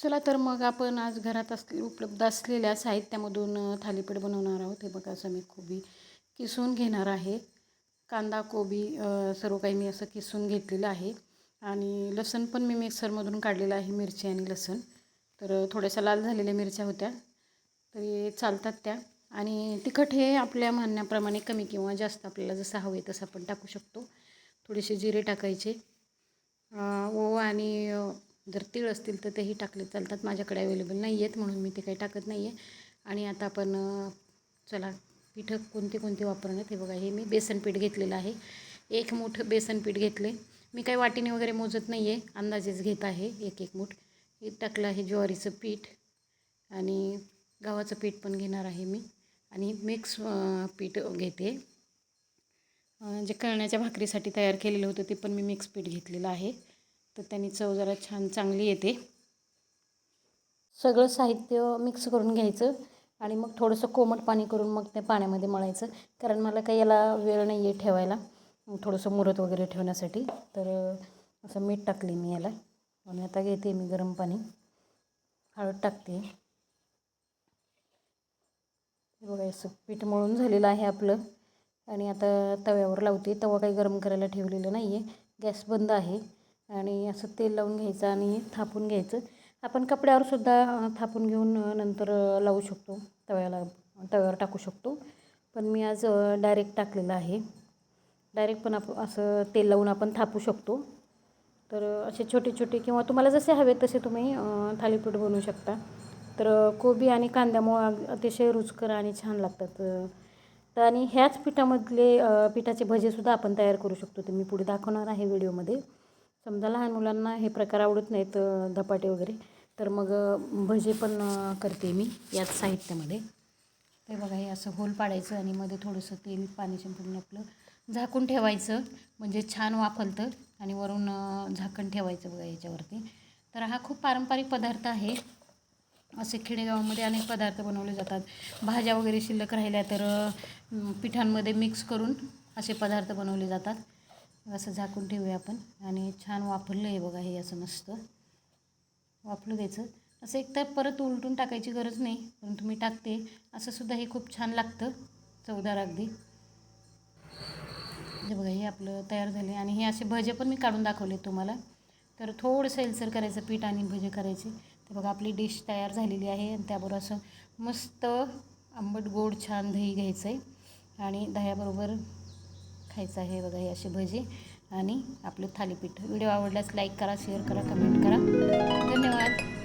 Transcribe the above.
चला तर मग आपण आज घरात असले उपलब्ध असलेल्या साहित्यामधून थालीपीठ बनवणार आहोत. हे बघा असं मी कोबी किसून घेणार आहे. कांदा कोबी सर्व काही मी असं किसून घेतलेलं आहे. आणि लसण पण मी मिक्सरमधून काढलेलं आहे मिरची आणि लसण. तर थोड्याशा लाल झालेल्या मिरच्या होत्या. तरी चालतात त्या. आणि तिखट हे आपल्या म्हणण्याप्रमाणे कमी किंवा जास्त आपल्याला जसं हवं आहे तसं आपण टाकू शकतो. थोडेसे जिरे टाकायचे. ओ ओवा आणि जर तीळ असतील तर तेही टाकले चालतात. माझ्याकडे अवेलेबल नाही आहेत म्हणून मी ते काही टाकत नाही आहे आणि आता आपण चला पिठं कोणते कोणते वापरण्यात हे बघा. हे मी बेसन पीठ घेतलेलं आहे. एक मूठ बेसन पीठ घेतले. मी काही वाटीने वगैरे मोजत नाही आहे अंदाजेच घेत आहे एक एक मूठ. हे टाकलं आहे ज्वारीचं पीठ. आणि गव्हाचं पीठ पण घेणार आहे मी. आणि मिक्स पीठ घेते. जे कळण्याच्या भाकरीसाठी तयार केलेलं होतं ते पण मी मिक्स पीठ घेतलेलं आहे. तर त्यांनी चव जरा छान चांगली येते. सगळं साहित्य मिक्स करून घ्यायचं आणि मग थोडंसं कोमट पाणी करून मग त्या पाण्यामध्ये मळायचं. कारण मला काही याला वेळ नाही आहे ठेवायला. मग थोडंसं मुरत वगैरे ठेवण्यासाठी. तर असं मीठ टाकले मी याला. आणि आता घेते मी गरम पाणी. हळद टाकते. बघायचं बघा असं पीठ मळून झालेलं आहे आपलं. आणि आता तव्यावर लावते. तवा काही गरम करायला ठेवलेलं नाही आहे गॅस बंद आहे. आणि असं तेल लावून घ्यायचं आणि थापून घ्यायचं. आपण कपड्यावर सुद्धा थापून घेऊन नंतर लावू शकतो. तव्याला तव्यावर टाकू शकतो. पण मी आज डायरेक्ट टाकलेलं आहे. डायरेक्ट पण आप असं तेल लावून आपण थापू शकतो. तर असे छोटे छोटे किंवा तुम्हाला जसे हवे तसे तुम्ही थालीपीठ बनवू शकता. तर कोबी आणि कांद्यामुळं अतिशय रुचकर आणि छान लागतात तर आणि ह्याच पिठामधले पिठाचे भजेसुद्धा आपण तयार करू शकतो. ते मी पुढे दाखवणार आहे व्हिडिओमध्ये. समजा लहान मुलांना हे प्रकार आवडत नाहीत धपाटे वगैरे तर मग भजे पण करते मी याच साहित्यामध्ये. ते बघा हे असं होल पाडायचं आणि मध्ये थोडंसं तेल पाणी शिंपडून आपलं झाकून ठेवायचं. म्हणजे छान वाफलतं आणि वरून झाकण ठेवायचं बघा याच्यावरती. तर हा खूप पारंपरिक पदार्थ आहे. असे खेडेगावामध्ये अनेक पदार्थ बनवले जातात. भाज्या वगैरे शिल्लक राहिल्या तर पिठांमध्ये मिक्स करून असे पदार्थ बनवले जातात. असं झाकून ठेवूया आपण. आणि छान वापरलं आहे बघा हे असं मस्त. वापरू द्यायचं. असं एकतर परत उलटून टाकायची गरज नाही परंतु मी टाकते. असं सुद्धा हे खूप छान लागतं. चवदार अगदी. हे बघा हे आपलं तयार झाले. आणि हे असे भजे पण मी काढून दाखवले तुम्हाला. तर थोडंसं एलसर करायचं पीठ आणि भजे करायचे. तर बघा आपली डिश तयार झालेली आहे. आणि त्याबरोबर असं मस्त आंबट गोड छान दही घ्यायचं आहे आणि दह्याबरोबर खायचं आहे बघा हे असे भजे आणि आपलं थालीपीठ. व्हिडिओ आवडल्यास लाईक करा शेअर करा कमेंट करा. धन्यवाद.